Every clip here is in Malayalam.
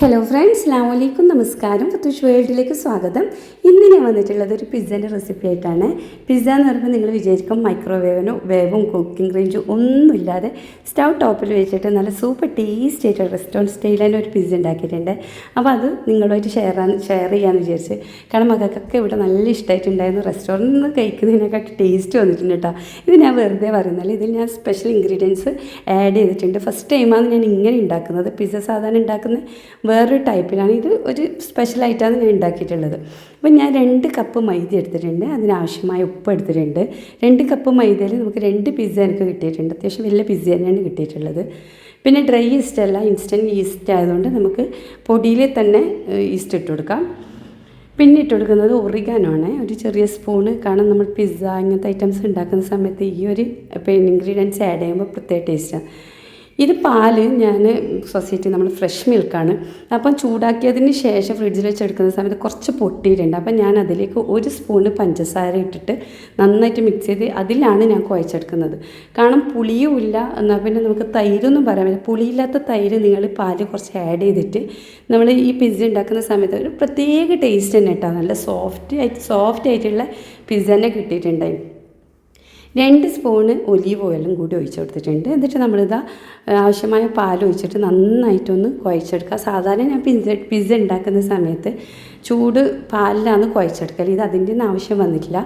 ഹലോ ഫ്രണ്ട്സ് അലാമലൈക്കും നമസ്കാരം. ഫത്തുഷ് വേൾഡിലേക്ക് സ്വാഗതം. ഇന്ന് ഞാൻ വന്നിട്ടുള്ളത് ഒരു പിസ്സേന്റെ റെസിപ്പി ആയിട്ടാണ്. പിസ്സ എന്ന് പറയുമ്പോൾ നിങ്ങൾ വിചാരിക്കും മൈക്രോവേവനോ വേവും കുക്കിംഗ് റേഞ്ചും ഒന്നുമില്ലാതെ സ്റ്റൗ ടോപ്പിൽ വെച്ചിട്ട് നല്ല സൂപ്പർ ടേസ്റ്റ് ആയിട്ട് റെസ്റ്റോറന്റ് സ്റ്റൈലിൽ തന്നെ ഒരു പിസ്സ ഉണ്ടാക്കിയിട്ടുണ്ട്. അപ്പോൾ അത് നിങ്ങളുമായിട്ട് ഷെയർ ഷെയർ ചെയ്യാമെന്ന് വിചാരിച്ച്. കാരണം മക്കൾക്കൊക്കെ ഇവിടെ നല്ല ഇഷ്ടമായിട്ടുണ്ടായിരുന്നു റെസ്റ്റോറന്റിൽ നിന്ന് കഴിക്കുന്നതിനെക്കാട്ടി ടേസ്റ്റ് വന്നിട്ടുണ്ട് കേട്ടോ. ഇത് ഞാൻ വെറുതെ പറയുന്നില്ല ഇതിൽ ഞാൻ സ്പെഷ്യൽ ഇൻഗ്രീഡിയൻസ് ആഡ് ചെയ്തിട്ടുണ്ട്. ഫസ്റ്റ് ടൈമാണ് ഞാൻ ഇങ്ങനെ ഉണ്ടാക്കുന്നത്. പിസ്സ സാധാരണ ഉണ്ടാക്കുന്ന വേറൊരു ടൈപ്പിലാണ്. ഇത് ഒരു സ്പെഷ്യൽ ആയിട്ടാണ് ഞാൻ ഉണ്ടാക്കിയിട്ടുള്ളത്. അപ്പോൾ ഞാൻ രണ്ട് കപ്പ് മൈദ എടുത്തിട്ടുണ്ട്. അതിനാവശ്യമായ ഉപ്പ് എടുത്തിട്ടുണ്ട്. രണ്ട് കപ്പ് മൈദയിൽ നമുക്ക് രണ്ട് പിസ്സ എനിക്ക് കിട്ടിയിട്ടുണ്ട്. അത്യാവശ്യം വലിയ പിസ്സ തന്നെയാണ് കിട്ടിയിട്ടുള്ളത്. പിന്നെ ഡ്രൈ ഈസ്റ്റ് അല്ല ഇൻസ്റ്റന്റ് ഈസ്റ്റ് ആയതുകൊണ്ട് നമുക്ക് പൊടിയിൽ തന്നെ ഈസ്റ്റ് ഇട്ട് കൊടുക്കാം. പിന്നെ ഇട്ട് കൊടുക്കുന്നത് ഒറിഗാനോ ആണ്. ഒരു ചെറിയ സ്പൂണ് കാരണം നമ്മൾ പിസ്സ ഇങ്ങനത്തെ ഐറ്റംസ് ഉണ്ടാക്കുന്ന സമയത്ത് ഈ ഒരു പിന്നെ ഇൻഗ്രീഡിയൻസ് ആഡ് ചെയ്യുമ്പോൾ പ്രത്യേക ടേസ്റ്റാണ് ഇത് പാൽ ഞാൻ സൊസൈറ്റി നമ്മൾ ഫ്രഷ് മിൽക്കാണ്. അപ്പം ചൂടാക്കിയതിന് ശേഷം ഫ്രിഡ്ജിൽ വെച്ചെടുക്കുന്ന സമയത്ത് കുറച്ച് പൊട്ടിയിട്ടുണ്ട്. അപ്പം ഞാൻ അതിലേക്ക് ഒരു സ്പൂണ് പഞ്ചസാര ഇട്ടിട്ട് നന്നായിട്ട് മിക്സ് ചെയ്ത് അതിലാണ് ഞാൻ കുഴച്ചെടുക്കുന്നത്. കാരണം പുളിയുമില്ല എന്നാൽ പിന്നെ നമുക്ക് തൈരൊന്നും പറയാൻ പറ്റില്ല. പുളിയില്ലാത്ത തൈര് നിങ്ങൾ പാൽ കുറച്ച് ആഡ് ചെയ്തിട്ട് നമ്മൾ ഈ പിസ്സ ഉണ്ടാക്കുന്ന സമയത്ത് ഒരു പ്രത്യേക ടേസ്റ്റ് തന്നെ കേട്ടോ നല്ല സോഫ്റ്റ് ആയിട്ട് സോഫ്റ്റ് ആയിട്ടുള്ള പിസ്സ തന്നെ കിട്ടിയിട്ടുണ്ടായി രണ്ട് സ്പൂണ് ഒലീവ് ഓയിലും കൂടി ഒഴിച്ച് കൊടുത്തിട്ടുണ്ട്. എന്നിട്ട് നമ്മളിതാ ആവശ്യമായ പാൽ ഒഴിച്ചിട്ട് നന്നായിട്ടൊന്ന് കുഴച്ചെടുക്കുക. സാധാരണ ഞാൻ പിസ്സ പിസ്സ ഉണ്ടാക്കുന്ന സമയത്ത് ചൂട് പാലിലാണ് കുഴച്ചെടുക്കൽ ഇത് അതിന്റെ ഒന്നും ആവശ്യം വന്നിട്ടില്ല.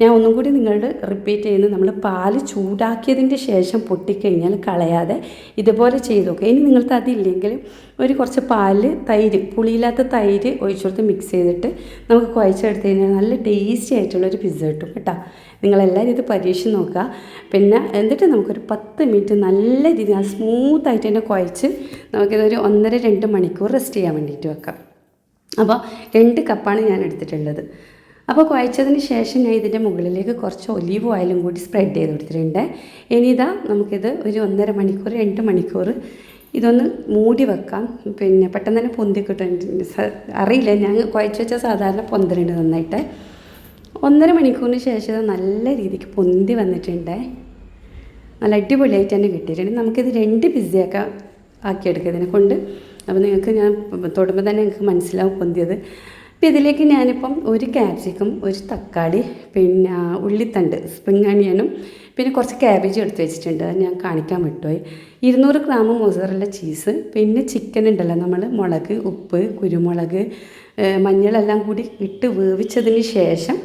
ഞാൻ ഒന്നും കൂടി നിങ്ങളോട് റിപ്പീറ്റ് ചെയ്യുന്നത് നമ്മൾ പാൽ ചൂടാക്കിയതിന്റെ ശേഷം പൊട്ടിക്കഴിഞ്ഞാൽ കളയാതെ ഇതുപോലെ ചെയ്ത് നോക്കുക ഇനി നിങ്ങൾക്ക് അതില്ലെങ്കിൽ ഒരു കുറച്ച് പാൽ തൈര് പുളിയില്ലാത്ത തൈര് ഒഴിച്ചെടുത്ത് മിക്സ് ചെയ്തിട്ട് നമുക്ക് കുഴച്ചെടുത്ത് കഴിഞ്ഞാൽ നല്ല ടേസ്റ്റി ആയിട്ടുള്ള ഒരു പിസ്സ കിട്ടും കേട്ടോ. നിങ്ങളെല്ലാവരും ഇത് പരീക്ഷിച്ച് നോക്കുക. പിന്നെ എന്നിട്ട് നമുക്കൊരു പത്ത് മിനിറ്റ് നല്ല രീതിയിൽ സ്മൂത്തായിട്ട് തന്നെ കുഴച്ച് നമുക്കിതൊരു ഒന്നര രണ്ട് മണിക്കൂർ റെസ്റ്റ് ചെയ്യാൻ വേണ്ടിയിട്ട് വെക്കാം. അപ്പോൾ രണ്ട് കപ്പാണ് ഞാൻ എടുത്തിട്ടുള്ളത്. അപ്പോൾ കുഴച്ചതിന് ശേഷം ഞാൻ ഇതിന്റെ മുകളിലേക്ക് കുറച്ച് ഒലീവ് ഓയിലും കൂടി സ്പ്രെഡ് ചെയ്ത് കൊടുത്തിട്ടുണ്ട്. ഇനി ഇതാ നമുക്കിത് ഒരു ഒന്നര മണിക്കൂർ രണ്ട് മണിക്കൂർ ഇതൊന്ന് മൂടി വെക്കാം. പിന്നെ പെട്ടെന്ന് തന്നെ പൊന്തി കിട്ടും. അറിയില്ല. ഞാൻ കുഴച്ച് വെച്ചാൽ സാധാരണ പൊന്തലുണ്ട് നന്നായിട്ട്. ഒന്നര മണിക്കൂറിന് ശേഷം നല്ല രീതിക്ക് പൊന്തി വന്നിട്ടുണ്ട്. നല്ല അടിപൊളിയായിട്ട് തന്നെ കിട്ടിയിട്ടുണ്ട്. നമുക്കിത് രണ്ട് പിസ്സയൊക്കെ ആക്കിയെടുക്കുക ഇതിനെ കൊണ്ട്. അപ്പോൾ നിങ്ങൾക്ക് ഞാൻ തൊടുമ്പോൾ തന്നെ നിങ്ങൾക്ക് മനസ്സിലാവും പൊന്തിയത്. അപ്പോൾ ഇതിലേക്ക് ഞാനിപ്പം ഒരു ക്യാപ്സിക്കം ഒരു തക്കാളി പിന്നെ ഉള്ളിത്തണ്ട് സ്പ്രിങ് അണിയനും പിന്നെ കുറച്ച് ക്യാബേജ് എടുത്ത് വെച്ചിട്ടുണ്ട്. അത് ഞാൻ കാണിക്കാൻ വിട്ടുപോയി. ഇരുന്നൂറ് ഗ്രാം മൊസറല്ല ചീസ് പിന്നെ ചിക്കൻ ഉണ്ടല്ലോ നമ്മൾ മുളക് ഉപ്പ് കുരുമുളക് മഞ്ഞളെല്ലാം കൂടി ഇട്ട് വേവിച്ചതിന് ശേഷം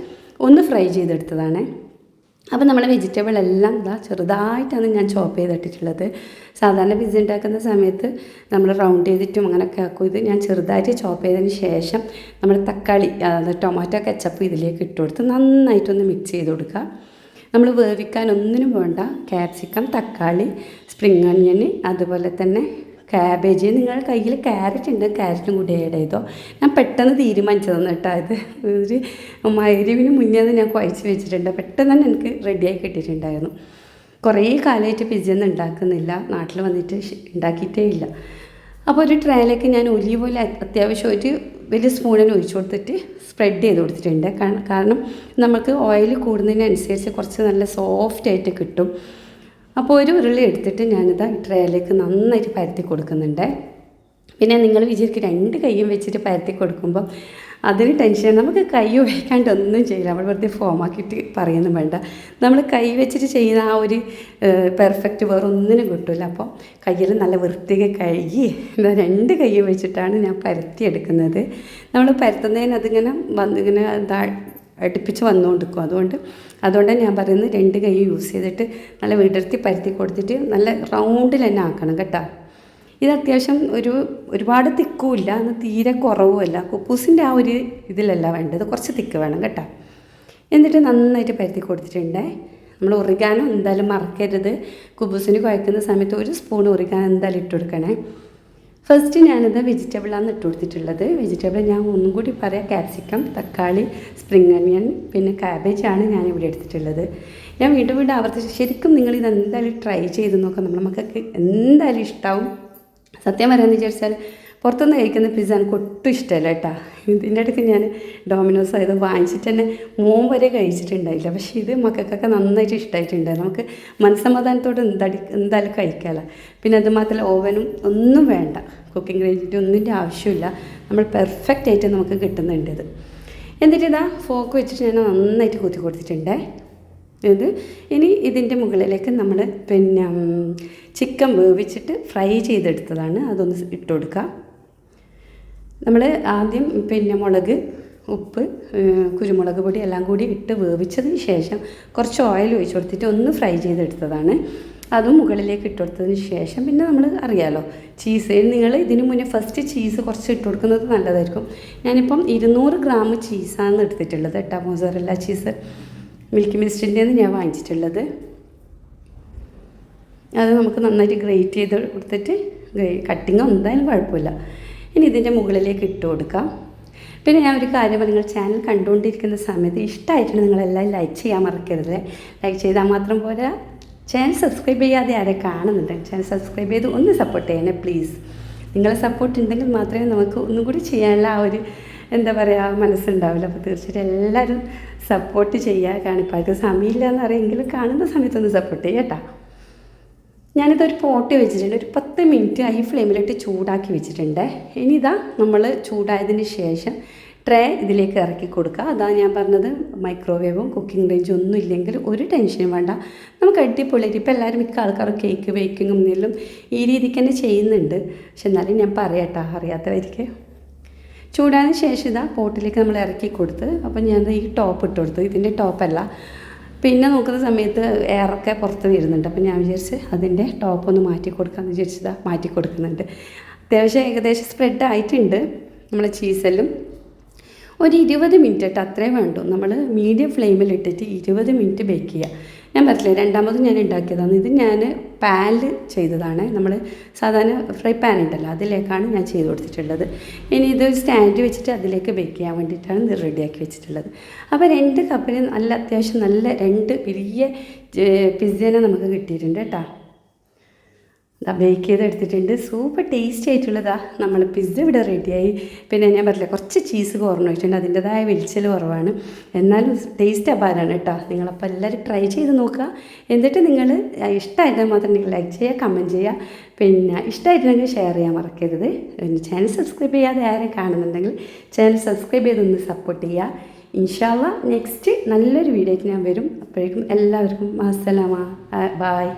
ഒന്ന് ഫ്രൈ ചെയ്തെടുത്തതാണ്. അപ്പോൾ നമ്മുടെ വെജിറ്റബിൾ എല്ലാം ഇതാ ചെറുതായിട്ടാണ് ഞാൻ ചോപ്പ് ചെയ്തിട്ടിട്ടുള്ളത്. സാധാരണ പിസ്സ ഉണ്ടാക്കുന്ന സമയത്ത് നമ്മൾ റൗണ്ട് ചെയ്തിട്ടും അങ്ങനെയൊക്കെ ആക്കും. ഇത് ഞാൻ ചെറുതായിട്ട് ചോപ്പ് ചെയ്തതിന് ശേഷം നമ്മൾ തക്കാളി അതായത് ടൊമാറ്റോ കെച്ചപ്പ് ഇതിലേക്ക് ഇട്ട് കൊടുത്ത് നന്നായിട്ടൊന്ന് മിക്സ് ചെയ്ത് കൊടുക്കുക. നമ്മൾ വേവിക്കാൻ ഒന്നിനും വേണ്ട. ക്യാപ്സിക്കം തക്കാളി സ്പ്രിങ് ഓണിയൻ അതുപോലെ തന്നെ ക്യാബേജ് നിങ്ങളുടെ കയ്യിൽ ക്യാരറ്റ് ഉണ്ട് ക്യാരറ്റും കൂടി ആഡ് ചെയ്തോ. ഞാൻ പെട്ടെന്ന് തീരുമാനിച്ചതെന്ന് കേട്ടോ അത് ഒരു മരുവിന് മുന്നേ ഞാൻ കുഴച്ച് വെച്ചിട്ടുണ്ട്. പെട്ടെന്ന് തന്നെ എനിക്ക് റെഡിയായി കിട്ടിയിട്ടുണ്ടായിരുന്നു. കുറേ കാലമായിട്ട് പിസ്സ ഒന്നും ഉണ്ടാക്കുന്നില്ല. നാട്ടിൽ വന്നിട്ട് ഉണ്ടാക്കിയിട്ടേ ഇല്ല. അപ്പോൾ ഒരു ട്രയലൊക്കെ ഞാൻ ഒലീവ് ഓയിൽ അത്യാവശ്യം ഒരു വലിയ സ്പൂണിന് ഒഴിച്ചു കൊടുത്തിട്ട് സ്പ്രെഡ് ചെയ്ത് കൊടുത്തിട്ടുണ്ട്. കാരണം നമുക്ക് ഓയിൽ കൂടുന്നതിനനുസരിച്ച് കുറച്ച് നല്ല സോഫ്റ്റ് ആയിട്ട് കിട്ടും. അപ്പോൾ ഒരു ഉരുളി എടുത്തിട്ട് ഞാനിത് ട്രേയിലേക്ക് നന്നായിട്ട് പരത്തി കൊടുക്കുന്നുണ്ട്. പിന്നെ നിങ്ങൾ വിചാരിക്കും രണ്ട് കൈയും വെച്ചിട്ട് പരത്തി കൊടുക്കുമ്പോൾ അതിന് ടെൻഷൻ നമുക്ക് കൈ ഉപയോഗിക്കാണ്ട് ഒന്നും ചെയ്യില്ല. നമ്മൾ വെറുതെ ഫോമാക്കിയിട്ട് പറയുന്നു വേണ്ട. നമ്മൾ കൈ വെച്ചിട്ട് ചെയ്യുന്ന ആ ഒരു പെർഫെക്റ്റ് വേറെ ഒന്നിനും കിട്ടില്ല അപ്പോൾ കയ്യിൽ നല്ല വൃത്തിക്ക് കഴുകി രണ്ട് കൈ വെച്ചിട്ടാണ് ഞാൻ പരത്തിയെടുക്കുന്നത് നമ്മൾ പരത്തുന്നതിന് അതിങ്ങനെ വന്ന് ഇങ്ങനെ എന്താ അടുപ്പിച്ച് വന്നുകൊണ്ടിരിക്കും. അതുകൊണ്ട് അതുകൊണ്ട് ഞാൻ പറയുന്നത് രണ്ട് കൈ യൂസ് ചെയ്തിട്ട് നല്ല വിടർത്തി പരത്തി കൊടുത്തിട്ട് നല്ല റൗണ്ടിൽ തന്നെ ആക്കണം കേട്ടോ. ഇത് അത്യാവശ്യം ഒരു ഒരുപാട് തിക്കുമില്ല എന്നാൽ തീരെ കുറവുമല്ല. കുപ്പൂസിന്റെ ആ ഒരു ഇതിലല്ല വേണ്ടത്. കുറച്ച് തിക്ക് വേണം കേട്ടോ. എന്നിട്ട് നന്നായിട്ട് പരത്തി കൊടുത്തിട്ടുണ്ട്. നമ്മൾ ഉറിക്കാനും എന്തായാലും മറക്കരുത്. കുബൂസിന് കുഴക്കുന്ന സമയത്ത് ഒരു സ്പൂൺ ഉറിക്കാൻ എന്തായാലും ഇട്ട് കൊടുക്കണേ. ഫസ്റ്റ് ഞാനിത് വെജിറ്റബിളാണ് ഇട്ട് കൊടുത്തിട്ടുള്ളത്. വെജിറ്റബിൾ ഞാൻ ഒന്നും കൂടി പറയാം. ക്യാപ്സിക്കം തക്കാളി സ്പ്രിങ് അനിയൻ പിന്നെ ക്യാബേജാണ് ഞാൻ ഇവിടെ എടുത്തിട്ടുള്ളത്. ഞാൻ വീണ്ടും വീണ്ടും ആവർത്തിച്ച് ശരിക്കും നിങ്ങൾ ഇത് എന്തായാലും ട്രൈ ചെയ്ത് നോക്കാം. നമ്മുടെ മക്കൾക്ക് എന്തായാലും ഇഷ്ടമാവും സത്യം പറയാമെന്ന് വിചാരിച്ചാൽ പുറത്തുനിന്ന് കഴിക്കുന്ന പിസ്സ എനിക്ക് ഒട്ടും ഇഷ്ടമല്ല കേട്ടോ. ഇതിന്റെ ഇടയ്ക്ക് ഞാൻ ഡോമിനോസ് ആയത് വാങ്ങിച്ചിട്ട് തന്നെ മോൻ വരെ കഴിച്ചിട്ടുണ്ടായില്ല. പക്ഷേ ഇത് മക്കൾക്കൊക്കെ നന്നായിട്ട് ഇഷ്ടമായിട്ടുണ്ട് നമുക്ക് മനസ്സമാധാനത്തോടെ എന്താടി എന്തായാലും കഴിക്കാമല്ല പിന്നെ അത് മാത്രമല്ല ഓവനും ഒന്നും വേണ്ട. കുക്കിംഗ് റേഞ്ചിന്റെ ഒന്നിന്റെ ആവശ്യമില്ല. നമ്മൾ പെർഫെക്റ്റ് ആയിട്ട് നമുക്ക് കിട്ടുന്നുണ്ട് ഇത്. എന്നിട്ട് ഇതാ ഫോക്ക് വെച്ചിട്ട് ഞാൻ നന്നായിട്ട് കുത്തി കൊടുത്തിട്ടുണ്ടേ. ഇത് ഇനി ഇതിന്റെ മുകളിലേക്ക് നമ്മൾ പിന്നെ ചിക്കൻ വേവിച്ചിട്ട് ഫ്രൈ ചെയ്തെടുത്തതാണ്. അതൊന്ന് ഇട്ട് കൊടുക്കുക നമ്മൾ ആദ്യം പിന്നെ മുളക് ഉപ്പ് കുരുമുളക് പൊടി എല്ലാം കൂടി ഇട്ട് വേവിച്ചതിന് ശേഷം കുറച്ച് ഓയിൽ ഒഴിച്ചു കൊടുത്തിട്ട് ഒന്ന് ഫ്രൈ ചെയ്തെടുത്തതാണ്. അതും മുകളിലേക്ക് ഇട്ട് കൊടുത്തതിന് ശേഷം പിന്നെ നമ്മൾ അറിയാലോ ചീസ് നിങ്ങൾ ഇതിന് മുന്നേ ഫസ്റ്റ് ചീസ് കുറച്ച് ഇട്ട് കൊടുക്കുന്നത് നല്ലതായിരിക്കും. ഞാനിപ്പം ഇരുന്നൂറ് ഗ്രാം ചീസാണ് എടുത്തിട്ടുള്ളത് എട്ടാം മോസറല്ല ചീസ് മിൽക്കി മിസ്റ്റിന്റെന്ന് ഞാൻ വാങ്ങിച്ചിട്ടുള്ളത്. അത് നമുക്ക് നന്നായിട്ട് ഗ്രേറ്റ് ചെയ്ത് കൊടുത്തിട്ട് കട്ടിങ് എന്തായാലും കുഴപ്പമില്ല. ഇനി ഇതിന്റെ മുകളിലേക്ക് ഇട്ട് കൊടുക്കാം. പിന്നെ ഞാൻ ഒരു കാര്യം നിങ്ങൾ ചാനൽ കണ്ടുകൊണ്ടിരിക്കുന്ന സമയത്ത് ഇഷ്ടമായിട്ടുണ്ട് നിങ്ങളെല്ലാം ലൈക്ക് ചെയ്യാൻ മറക്കരുത്. ലൈക്ക് ചെയ്താൽ മാത്രം പോരാ. ചാനൽ സബ്സ്ക്രൈബ് ചെയ്യാതെ ആരെ കാണുന്നുണ്ട്? ചാനൽ സബ്സ്ക്രൈബ് ചെയ്ത് ഒന്ന് സപ്പോർട്ട് ചെയ്യണേ പ്ലീസ് നിങ്ങളെ സപ്പോർട്ട് ഉണ്ടെങ്കിൽ മാത്രമേ നമുക്ക് ഒന്നും കൂടി ചെയ്യാനുള്ള ആ ഒരു എന്താ പറയുക മനസ്സുണ്ടാവില്ല അപ്പോൾ തീർച്ചയായിട്ടും എല്ലാവരും സപ്പോർട്ട് ചെയ്യുക കാണിപ്പാർക്ക് സമയമില്ല എന്നറിയെങ്കിലും കാണുന്ന സമയത്തൊന്ന് സപ്പോർട്ട് ചെയ്യാം കേട്ടോ. ഞാനിതൊരു പോട്ട് വെച്ചിട്ടുണ്ട്. ഒരു പത്ത് മിനിറ്റ് ഹൈ ഫ്ലെയിമിലിട്ട് ചൂടാക്കി വെച്ചിട്ടുണ്ട്. ഇനി ഇതാ നമ്മൾ ചൂടായതിന് ശേഷം ട്രേ ഇതിലേക്ക് ഇറക്കി കൊടുക്കുക. അതാണ് ഞാൻ പറഞ്ഞത് മൈക്രോവേവും കുക്കിംഗ് റേഞ്ചും ഒന്നും ഇല്ലെങ്കിൽ ഒരു ടെൻഷനും വേണ്ട. നമുക്ക് അടിപൊളിയായിട്ട് ഇപ്പോൾ എല്ലാവരും മിക്ക ആൾക്കാരും കേക്ക് ബേക്കിങ്ങും എന്നെല്ലാം ഈ രീതിക്ക് തന്നെ ചെയ്യുന്നുണ്ട്. പക്ഷെ എന്നാലും ഞാൻ പറയാട്ടോ അറിയാത്തവരിക്ക് ചൂടാതിന് ശേഷം ഇതാ പോട്ടിലേക്ക് നമ്മൾ ഇറക്കി കൊടുത്ത്. അപ്പം ഞാൻ ഈ ടോപ്പ് ഇട്ട് കൊടുത്തു. ഇതിന്റെ ടോപ്പല്ല പിന്നെ നോക്കുന്ന സമയത്ത് എയറൊക്കെ പുറത്ത് വരുന്നുണ്ട് അപ്പം ഞാൻ വിചാരിച്ച് അതിന്റെ ടോപ്പ് ഒന്ന് മാറ്റി കൊടുക്കാമെന്ന് വിചാരിച്ചതാ മാറ്റി കൊടുക്കുന്നുണ്ട്. അത്യാവശ്യം ഏകദേശം സ്പ്രെഡ് ആയിട്ടുണ്ട് നമ്മളെ ചീസലും. ഒരു ഇരുപത് മിനിറ്റ് ഇട്ട് അത്രയും വേണ്ടു. നമ്മൾ മീഡിയം ഫ്ലെയിമിൽ ഇട്ടിട്ട് ഇരുപത് മിനിറ്റ് ബേക്ക് ചെയ്യുക ഞാൻ പറഞ്ഞില്ലേ രണ്ടാമത് ഞാൻ ഉണ്ടാക്കിയതാണ്. ഇത് ഞാൻ പാനിൽ ചെയ്തതാണ്. നമ്മൾ സാധാരണ ഫ്രൈ പാൻ ഉണ്ടല്ലോ അതിലേക്കാണ് ഞാൻ ചെയ്ത് കൊടുത്തിട്ടുള്ളത്. ഇനി ഇത് സ്റ്റാൻഡ് വെച്ചിട്ട് അതിലേക്ക് ബേക്ക് ചെയ്യാൻ വേണ്ടിയിട്ടാണ് ഇത് റെഡിയാക്കി വെച്ചിട്ടുള്ളത്. അപ്പോൾ രണ്ട് കപ്പിന് നല്ല അത്യാവശ്യം നല്ല രണ്ട് വലിയ പിസ്സേനെ നമുക്ക് കിട്ടിയിട്ടുണ്ട് കേട്ടോ. ബേക്ക് ചെയ്തെടുത്തിട്ടുണ്ട്. സൂപ്പർ ടേസ്റ്റി ആയിട്ടുള്ളതാ. നമ്മൾ പിസ്സ ഇവിടെ റെഡിയായി പിന്നെ ഞാൻ പറഞ്ഞില്ല കുറച്ച് ചീസ് കുറഞ്ഞു വെച്ചിട്ടുണ്ട് അതിന്റെതായ വെളിച്ചൽ കുറവാണ്. എന്നാലും ടേസ്റ്റ് അപാരമാണ് കേട്ടോ. നിങ്ങളപ്പോൾ എല്ലാവരും ട്രൈ ചെയ്ത് നോക്കുക. എന്നിട്ട് നിങ്ങൾ ഇഷ്ടമായിട്ട് മാത്രം നിങ്ങൾ ലൈക്ക് ചെയ്യുക കമന്റ് ചെയ്യുക. പിന്നെ ഇഷ്ടമായിട്ടുണ്ടെങ്കിൽ ഷെയർ ചെയ്യാൻ മറക്കരുത്. പിന്നെ ചാനൽ സബ്സ്ക്രൈബ് ചെയ്യാതെ ആരും കാണുന്നുണ്ടെങ്കിൽ ചാനൽ സബ്സ്ക്രൈബ് ചെയ്തൊന്ന് സപ്പോർട്ട് ചെയ്യുക. ഇൻഷാല്ല നെക്സ്റ്റ് നല്ലൊരു വീഡിയോ ആയിട്ട് ഞാൻ വരും. അപ്പോഴേക്കും എല്ലാവർക്കും അസ്സലാമ ബായ്